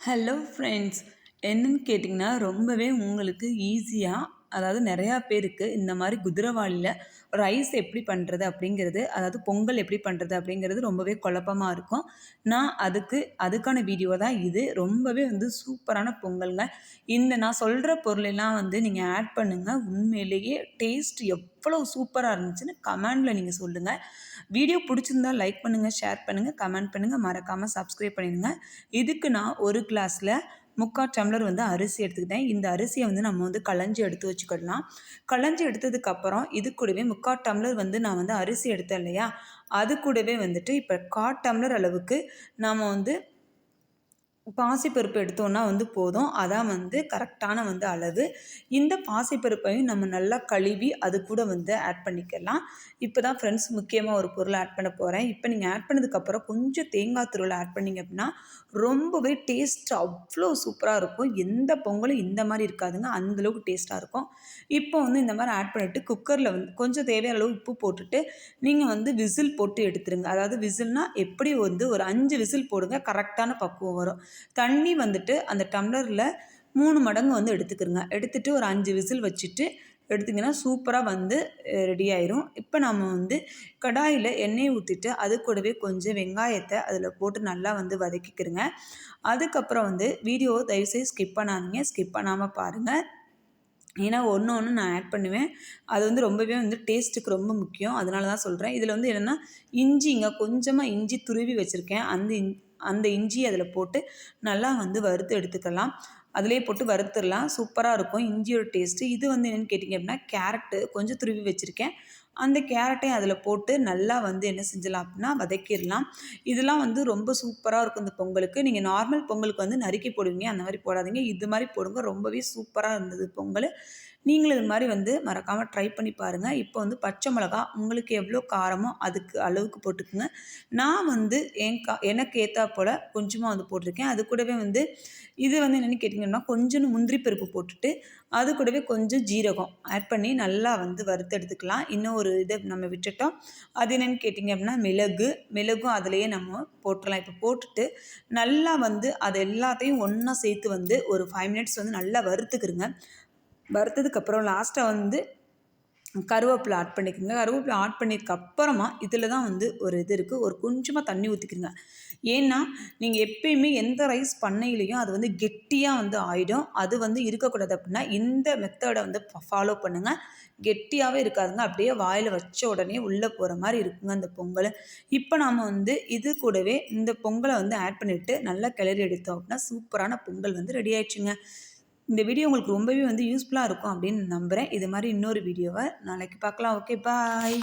Hello friends என்னன்னு கேட்டிங்கன்னா ரொம்பவே உங்களுக்கு ஈஸியாக அதாவது நிறையா பேருக்கு இந்த மாதிரி குதிரவாளியில் ரைஸ் எப்படி பண்ணுறது அப்படிங்கிறது அதாவது பொங்கல் எப்படி பண்ணுறது அப்படிங்கிறது ரொம்பவே குழப்பமாக இருக்கும். நான் அதுக்கு அதுக்கான வீடியோ தான் இது. ரொம்பவே வந்து சூப்பரான பொங்கல்ங்க. இந்த நான் சொல்கிற பொருளெல்லாம் வந்து நீங்கள் ஆட் பண்ணுங்கள் உண்மையிலேயே டேஸ்ட் எவ்வளோ சூப்பராக இருந்துச்சுன்னு கமெண்டில் நீங்கள் சொல்லுங்கள் வீடியோ பிடிச்சிருந்தா லைக் பண்ணுங்கள் ஷேர் பண்ணுங்கள் கமெண்ட் பண்ணுங்கள் மறக்காமல் சப்ஸ்கிரைப் பண்ணிடுங்க. இதுக்கு நான் ஒரு கிளாஸில் முக்கால் டம்ளர் வந்து அரிசி எடுத்துக்கிட்டேன். இந்த அரிசியை வந்து நம்ம வந்து களைஞ்சி எடுத்து வச்சுக்கிடலாம். களைஞ்சி எடுத்ததுக்கப்புறம் இது கூடவே முக்கால் டம்ளர் வந்து நான் வந்து அரிசி எடுத்தேன் இல்லையா? அது கூடவே வந்துட்டு இப்போ கால் டம்ளர் அளவுக்கு நாம் வந்து பாசிப்பருப்பு எடுத்தோன்னா வந்து போதும். அதான் வந்து கரெக்டான வந்து அளவு. இந்த பாசிப்பருப்பையும் நம்ம நல்லா கழுவி அது கூட வந்து ஆட் பண்ணிக்கலாம். இப்போ தான் ஃப்ரெண்ட்ஸ் முக்கியமாக ஒரு பொருளை ஆட் பண்ண போகிறேன் இப்போ நீங்கள் ஆட் பண்ணதுக்கப்புறம் கொஞ்சம் தேங்காய் துருவில் ஆட் பண்ணிங்க அப்படின்னா ரொம்பவே டேஸ்ட் அவ்வளோ சூப்பராக இருக்கும். எந்த பொங்கலும் இந்த மாதிரி இருக்காதுங்க. அந்தளவுக்கு டேஸ்ட்டாக இருக்கும். இப்போ வந்து இந்த மாதிரி ஆட் பண்ணிவிட்டு குக்கரில் வந்து கொஞ்சம் தேவையான அளவு உப்பு போட்டுட்டு நீங்கள் வந்து விசில் போட்டு எடுத்துருங்க. அதாவது விசில்னால் எப்படி வந்து ஒரு அஞ்சு விசில் போடுங்க. கரெக்டான பக்குவம் வரும். தண்ணி வந்துட்டு அந்த டம்ளரில் மூணு மடங்கு வந்து எடுத்துக்கிறோங்க எடுத்துகிட்டு ஒரு அஞ்சு விசில் வச்சுட்டு எடுத்திங்கன்னா சூப்பராக வந்து ரெடி ஆயிரும். இப்போ நம்ம வந்து கடாயில் எண்ணெய் ஊற்றிட்டு அது கூடவே கொஞ்சம் வெங்காயத்தை அதில் போட்டு நல்லா வந்து வதக்கிக்கிறங்க அதுக்கப்புறம் வந்து வீடியோவை தயவுசெய்து ஸ்கிப் பண்ணாதீங்க. ஸ்கிப் பண்ணாமல் பாருங்கள் ஏன்னா ஒன்று ஒன்று நான் ஆட் பண்ணுவேன். அது வந்து ரொம்பவே வந்து டேஸ்ட்டுக்கு ரொம்ப முக்கியம். அதனால தான் சொல்கிறேன் இதில் வந்து என்னென்னா இஞ்சிங்க கொஞ்சமாக இஞ்சி துருவி வச்சுருக்கேன். அந்த அந்த இஞ்சி அதில் போட்டு நல்லா வந்து வறுத்து எடுத்துக்கலாம். அதிலே போட்டு வறுத்துடலாம். சூப்பராக இருக்கும். இஞ்சியோட டேஸ்ட்டு. இது வந்து என்னென்னு கேட்டிங்க அப்படின்னா கேரட்டு. கொஞ்சம் துருவி வச்சுருக்கேன். அந்த கேரட்டையும் அதில் போட்டு நல்லா வந்து என்ன செஞ்சலாம் அப்படின்னா வதக்கிடலாம். இதெல்லாம் வந்து ரொம்ப சூப்பராக இருக்கும் இந்த பொங்கலுக்கு. நீங்கள் நார்மல் பொங்கலுக்கு வந்து நறுக்கி போடுவீங்க. அந்த மாதிரி போடாதீங்க. இது மாதிரி போடுங்க. ரொம்பவே சூப்பராக இருந்தது பொங்கல். நீங்களும் இது மாதிரி வந்து மறக்காமல் ட்ரை பண்ணி பாருங்கள் இப்போ வந்து பச்சை மிளகா உங்களுக்கு எவ்வளோ காரமோ அதுக்கு அளவுக்கு போட்டுக்குங்க. நான் வந்து என் கா எனக்கு ஏற்றா போல் கொஞ்சமாக வந்து போட்டிருக்கேன். அது கூடவே வந்து இது வந்து என்னென்னு கேட்டிங்கன்னா கொஞ்சம் முந்திரி பருப்பு போட்டுட்டு அது கூடவே கொஞ்சம் ஜீரகம் ஆட் பண்ணி நல்லா வந்து வறுத்து எடுத்துக்கலாம். இன்னும் ஒரு இதை நம்ம விட்டுட்டோம். அது என்னென்னு கேட்டிங்க அப்படின்னா மிளகு மிளகும் அதிலையே நம்ம போட்டுடலாம். இப்போ போட்டுட்டு நல்லா வந்து அது எல்லாத்தையும் ஒன்றா சேர்த்து வந்து ஒரு ஃபைவ் மினிட்ஸ் வந்து நல்லா வறுத்துக்கிருங்க. வறுத்ததுக்கப்புறம் லாஸ்ட்டாக வந்து கருவேப்பிலை ஆட் பண்ணிக்கோங்க. கருவேப்பிலை ஆட் பண்ணியிருக்க அப்புறமா இதில் தான் வந்து ஒரு இது இருக்குது ஒரு கொஞ்சமாக தண்ணி ஊற்றிக்கிறங்க ஏன்னா நீங்கள் எப்பயுமே எந்த ரைஸ் பண்ணையிலையும் அது வந்து கெட்டியாக வந்து ஆகிடும் அது வந்து இருக்கக்கூடாது அப்படின்னா இந்த மெத்தடை வந்து ஃபாலோ பண்ணுங்கள் கெட்டியாகவே இருக்காதுங்க. அப்படியே வாயில் வச்ச உடனே உள்ளே போகிற மாதிரி இருக்குங்க அந்த பொங்கல். இப்போ நாம் வந்து இது கூடவே இந்த பொங்கலை வந்து ஆட் பண்ணிவிட்டு நல்லா கிளறி எடுத்தோம் அப்படின்னா சூப்பரான பொங்கல் வந்து ரெடி ஆயிடுச்சுங்க. இந்த வீடியோ உங்களுக்கு ரொம்பவே வந்து யூஸ்ஃபுல்லாக இருக்கும் அப்படின்னு நம்புகிறேன் இது மாதிரி இன்னொரு வீடியோவை நாளைக்கு பார்க்கலாம். Okay bye